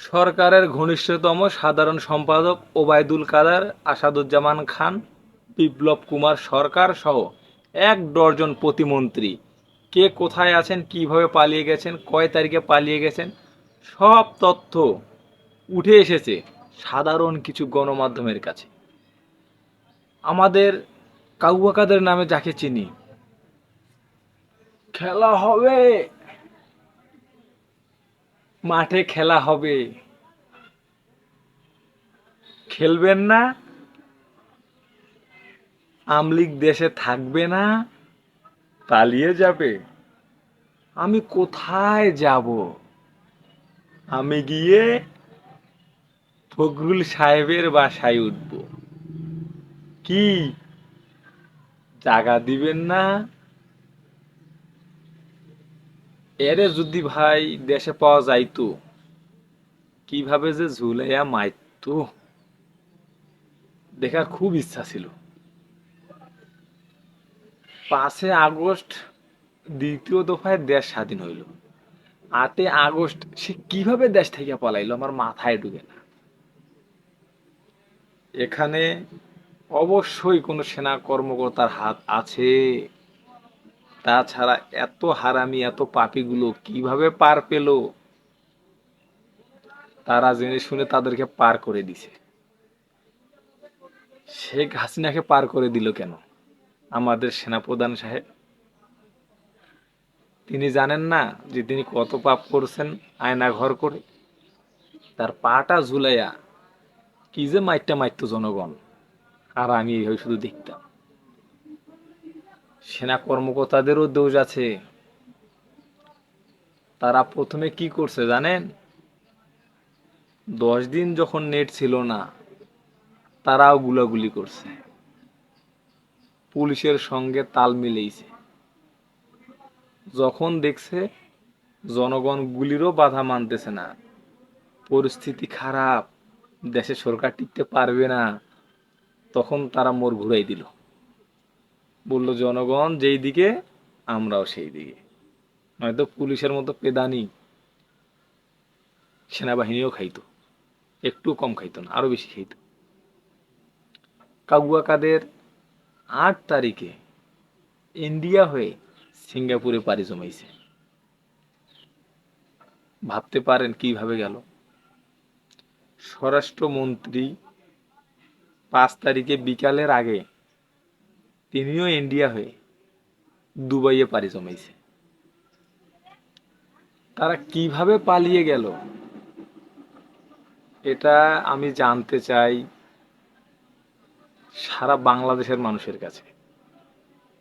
সরকারের ঘনিষ্ঠতম সাধারণ সম্পাদক ওবায়দুল কাদার, আসাদুজ্জামান খান, বিপ্লব কুমার সরকার সহ এক ডজন প্রতিমন্ত্রী। কে কোথায় আছেন, কীভাবে পালিয়ে গেছেন, কয় তারিখে পালিয়ে গেছেন, সব তথ্য উঠে এসেছে সাধারণ কিছু গণমাধ্যমের কাছে। আমাদের কাউয়া কাদের নামে যাকে চিনি। খেলা হবে! মাঠে খেলা হবে। খেলবেন না। আমলিগ দেশে থাকবে না। পালিয়ে যাবে। আমি কোথায় যাব? আমি গিয়ে ফখরুল সাহেবের বাসায় উঠব। কি? জাগা দিবেন না? এরে যদি ভাই দেশে পাওয়া যাইতো, কীভাবে যে ঝুলাইয়া মাইতো দেখার খুব ইচ্ছা ছিল। পাঁচে আগস্ট দ্বিতীয় দফায় দেশ স্বাধীন হইল। আটে আগস্ট সে কীভাবে দেশ থেকে পালাইলো আমার মাথায় ঢুকে না। এখানে অবশ্যই কোনো সেনা কর্মকর্তার হাত আছে। তাছাড়া এত হারামি, এত পাপিগুলো কীভাবে পার পেল? তারা জেনে শুনে তাদেরকে পার করে দিছে। শেখ হাসিনাকে পার করে দিল কেন? আমাদের সেনাপ্রধান সাহেব? তিনি জানেন না যে তিনি কত পাপ করছেন আয়না ঘর করে। তার পাটা ঝুলাইয়া কি যে মাইটটা মাইটতো জনগণ। আর আমি এইভাবে শুধু দেখতাম। সেনা কর্মকর্তাদেরও দোষ আছে। তারা প্রথমে কি করছে জানেন? দশ দিন যখন নেট ছিল না, তারাও গুলাগুলি করছে। পুলিশের সঙ্গে তাল মিলেইছে যখন দেখছে জনগণ গুলিরও বাধা মানতেছে না, পরিস্থিতি খারাপ, দেশে সরকার টিকতে পারবে না, তখন তারা মোর ঘুরাই দিল। বলল, জনগণ, যেই দিকে, আমরাও সেই দিকে। নয়তো পুলিশের মতো পেদানি সেনাবাহিনীও খাইতো, একটু কম খাইতো না, আরও বেশি খাইতো। কাগুয়া কাদের আট তারিখে ইন্ডিয়া হয়ে সিঙ্গাপুরে পাড়ি জমাইছে। ভাবতে পারেন কীভাবে গেল। স্বরাষ্ট্রমন্ত্রী পাঁচ তারিখে বিকালের আগে তিনিও ইন্ডিয়া হয়ে দুবাইয়ে পাড়ি জমাইছে। তারা কীভাবে পালিয়ে গেল, এটা আমি জানতে চাই সারা বাংলাদেশের মানুষের কাছে,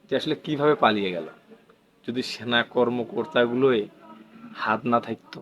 যে আসলে কীভাবে পালিয়ে গেল। যদি সেনা কর্মকর্তাগুলোই হাত না থাকতো